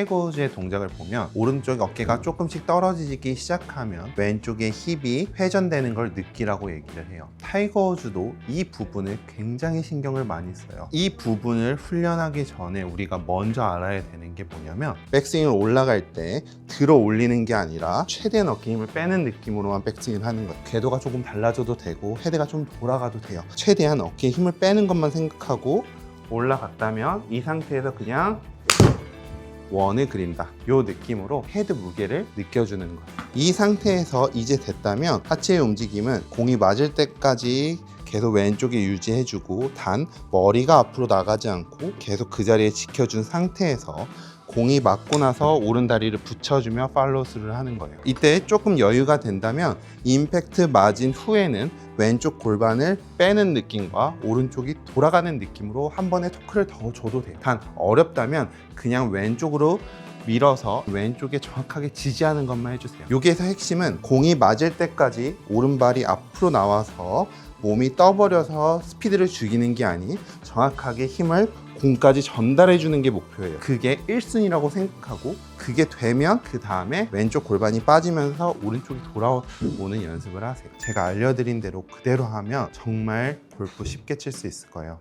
우즈의 동작을 보면 오른쪽 어깨가 조금씩 떨어지기 시작하면 왼쪽의 힙이 회전되는 걸 느끼라고 얘기를 해요. 타이거 우즈도 이 부분을 굉장히 신경을 많이 써요. 이 부분을 훈련하기 전에 우리가 먼저 알아야 되는 게 뭐냐면 백스윙을 올라갈 때 들어 올리는 게 아니라 최대한 어깨 힘을 빼는 느낌으로만 백스윙을 하는 거예요. 궤도가 조금 달라져도 되고 헤드가 좀 돌아가도 돼요. 최대한 어깨에 힘을 빼는 것만 생각하고 올라갔다면 이 상태에서 그냥 원을 그린다. 요 느낌으로 헤드 무게를 느껴주는 거예요. 이 상태에서 이제 됐다면 하체의 움직임은 공이 맞을 때까지 계속 왼쪽에 유지해주고 단 머리가 앞으로 나가지 않고 계속 그 자리에 지켜준 상태에서 공이 맞고 나서 오른 다리를 붙여주며 팔로스를 하는 거예요. 이때 조금 여유가 된다면 임팩트 맞은 후에는 왼쪽 골반을 빼는 느낌과 오른쪽이 돌아가는 느낌으로 한 번에 토크를 더 줘도 돼요. 단 어렵다면 그냥 왼쪽으로 밀어서 왼쪽에 정확하게 지지하는 것만 해주세요. 여기에서 핵심은 공이 맞을 때까지 오른발이 앞으로 나와서 몸이 떠버려서 스피드를 죽이는 게 아닌 정확하게 힘을 공까지 전달해 주는 게 목표예요. 그게 1순위라고 생각하고 그게 되면 그 다음에 왼쪽 골반이 빠지면서 오른쪽이 돌아오는 연습을 하세요. 제가 알려드린 대로 그대로 하면 정말 골프 쉽게 칠 수 있을 거예요.